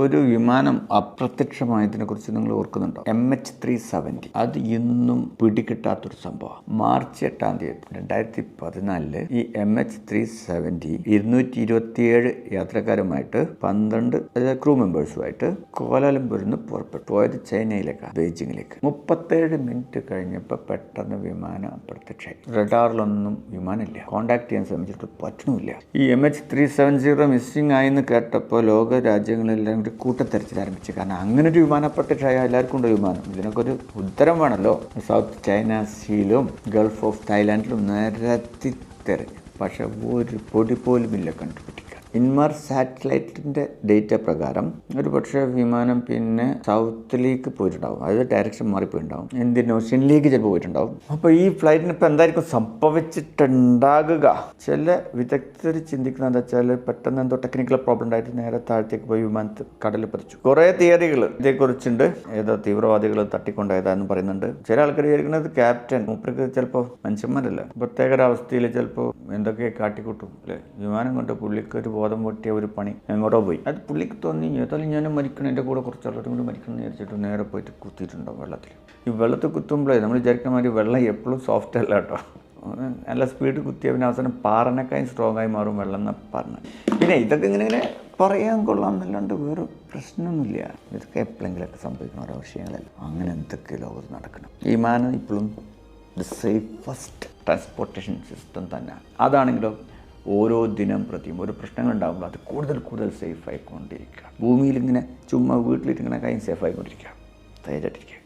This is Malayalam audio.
ഒരു വിമാനം അപ്രത്യക്ഷമായതിനെക്കുറിച്ച് നിങ്ങൾ ഓർക്കുന്നുണ്ടോ? എം എച്ച് ത്രീ സെവന്റി അത് ഇന്നും പിടികിട്ടാത്തൊരു സംഭവം മാർച്ച് എട്ടാം തീയതി രണ്ടായിരത്തി പതിനാലിൽ ഈ എം എച്ച് ത്രീ സെവന്റി ഇരുന്നൂറ്റി ഇരുപത്തിയേഴ് യാത്രക്കാരുമായിട്ട് പന്ത്രണ്ട് ക്രൂ മെമ്പേഴ്സുമായിട്ട് കോലാലംപൂരിൽ നിന്ന് പുറപ്പെട്ടു. പോയത് ചൈനയിലേക്കാണ് ബെയ്ജിങ്ങിലേക്ക്. മുപ്പത്തേഴ് മിനിറ്റ് കഴിഞ്ഞപ്പോൾ പെട്ടെന്ന് വിമാനം അപ്രത്യക്ഷമായി. റഡാറിലൊന്നും വിമാനമില്ല. കോണ്ടാക്ട് ചെയ്യാൻ ശ്രമിച്ചിട്ട് പറ്റണമില്ല. ഈ M H three seven zero missing ആയി എന്ന് കേട്ടപ്പോൾ ലോക രാജ്യങ്ങളെല്ലാം കൂടി കൂട്ടത്തെരച്ചിൽ ആരംഭിച്ചു. കാരണം അങ്ങനെ ഒരു വിമാനം പ്രത്യക്ഷമായ എല്ലാവർക്കും ഉണ്ട് വിമാനം. ഇതിനൊക്കെ ഒരു ഉത്തരം വേണമല്ലോ സൗത്ത് ചൈന സീലും ഗൾഫ് ഓഫ് തായ്ലാൻഡിലും നിരത്തി തെരഞ്ഞു പക്ഷെ ഒരു പൊടി പോലും ഇല്ല കണ്ടുപിടിക്കാൻ. ഇൻമാർ സാറ്റലൈറ്റിന്റെ ഡേറ്റ പ്രകാരം ഒരു പക്ഷേ വിമാനം പിന്നെ സൗത്തിലേക്ക് പോയിട്ടുണ്ടാവും. അതായത് ഡയറക്ഷൻ മാറിപ്പോയിട്ടുണ്ടാവും. ഇന്ത്യൻ ഓഷ്യനിലേക്ക് ചിലപ്പോൾ പോയിട്ടുണ്ടാവും. അപ്പോൾ ഈ ഫ്ലൈറ്റിന് ഇപ്പോൾ എന്തായിരിക്കും സംഭവിച്ചിട്ടുണ്ടാകുക? ചില വിദഗ്ധർ ചിന്തിക്കുന്നത് എന്താ വെച്ചാൽ പെട്ടെന്ന് എന്തോ ടെക്നിക്കൽ പ്രോബ്ലം ഉണ്ടായിട്ട് നേരെ താഴത്തേക്ക് പോയി വിമാനത്തിൽ കടലിൽ പതിച്ചു. കുറേ തിയറികൾ ഇതേക്കുറിച്ചുണ്ട്. ഏതോ തീവ്രവാദികൾ തട്ടിക്കൊണ്ടായതാന്ന് പറയുന്നുണ്ട്. ചില ആൾക്കാർ വിചാരിക്കുന്നത് ക്യാപ്റ്റൻ മൂപ്പർക്ക് ചിലപ്പോൾ മനുഷ്യന്മാരല്ല. പ്രത്യേക ഒരവസ്ഥയിൽ ചിലപ്പോൾ എന്തൊക്കെ കാട്ടിക്കൂട്ടും. അല്ലേ? വിമാനം കൊണ്ട് പുള്ളിക്ക് ഒരു ബോധം പൊട്ടിയ ഒരു പണി എങ്ങോട്ടോ പോയി. അത് പുള്ളിക്ക് തോന്നി ഏതായാലും ഞാൻ മരിക്കണം. എന്റെ കൂടെ കുറച്ച് ആൾക്കാരും കൂടി മരിക്കണം എന്ന് വിചാരിച്ചിട്ട് നേരെ പോയിട്ട് കുത്തിയിട്ടുണ്ടാവും വെള്ളത്തിൽ? ഈ വെള്ളത്തിൽ കുത്തുമ്പോഴേ നമ്മൾ വിചാരിക്കുന്ന മാതിരി വെള്ളം എപ്പോഴും സോഫ്റ്റ് അല്ല കേട്ടോ. നല്ല സ്പീഡ് കുത്തിയ പിന്നെ അവസാനം പാറനക്കായും സ്ട്രോങ് ആയി മാറും വെള്ളം എന്ന് പറഞ്ഞു പിന്നെ ഇതൊക്കെ ഇങ്ങനെ ഇങ്ങനെ പറയാൻ കൊള്ളാം എന്നല്ലാണ്ട് വേറെ പ്രശ്നമൊന്നുമില്ല. ഇതൊക്കെ എപ്പോഴെങ്കിലൊക്കെ സംഭവിക്കുന്ന ഓരോ വിഷയങ്ങളല്ല അങ്ങനെ എന്തൊക്കെ ലോകത്ത് നടക്കണം. വിമാനം ഇപ്പോഴും ദ സേഫസ്റ്റ് ട്രാൻസ്പോർട്ടേഷൻ സിസ്റ്റം തന്നെയാണ് അതാണെങ്കിലോ ഓരോ ദിനം പ്രതിയും ഒരു പ്രശ്നങ്ങൾ ഉണ്ടാകുമ്പോൾ അത് കൂടുതൽ കൂടുതൽ സേഫ് ആയിക്കൊണ്ടിരിക്കുക ഭൂമിയിൽ ഇങ്ങനെ ചുമ്മാ വീട്ടിലിരിക്കണ കാര്യം സേഫ് ആയിക്കൊണ്ടിരിക്കുക ധൈര്യമായിട്ടിരിക്കുക